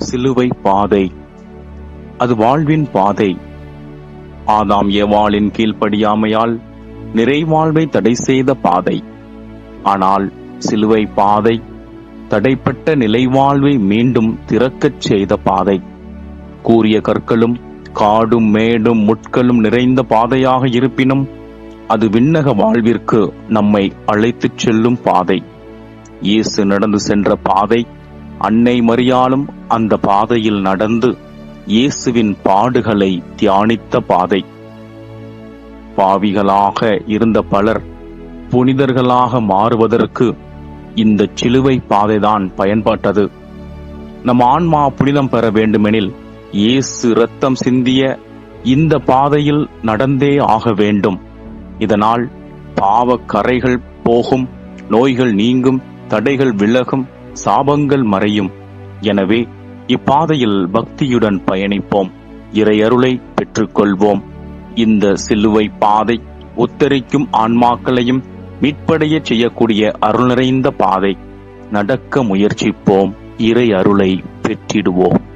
சிலுவை பாதை. அது வாழ்வின் பாதை. ஆதாம் ஏவாளின் கீழ்ப்படியாமையால் நிறைவாழ்வை தடை செய்த பாதை. ஆனால் சிலுவை பாதை தடைப்பட்ட நிலைவாழ்வை மீண்டும் திறக்கச் செய்த பாதை. கூறிய கற்களும் காடும் மேடும் முட்களும் நிறைந்த பாதையாக இருப்பினும் அது விண்ணக வாழ்விற்கு நம்மை அழைத்துச் செல்லும் பாதை. இயேசு நடந்து சென்ற பாதை அன்னை மரியாளும் அந்த பாதையில் நடந்து இயேசுவின் பாடுகளை தியானித்த பாதை. பாவிகளாக இருந்த பலர் புனிதர்களாக மாறுவதற்கு இந்த சிலுவை பாதைதான் பயன்பட்டது. நம் ஆன்மா புனிதம் பெற வேண்டுமெனில் இயேசு இரத்தம் சிந்திய இந்த பாதையில் நடந்தே ஆக வேண்டும். இதனால் பாவக்கரைகள் போகும் நோய்கள் நீங்கும் தடைகள் விலகும் சாபங்கள் மறையும். எனவே இப்பாதையில் பக்தியுடன் பயணிப்போம். இறையருளை பெற்றுக்கொள்வோம். இந்த சிலுவை பாதை உத்தரிக்கும் ஆன்மாக்களையும் மீட்படைய செய்யக்கூடிய அருள் நிறைந்த பாதை. நடக்க முயற்சிப்போம். இறை அருளை பெற்றிடுவோம்.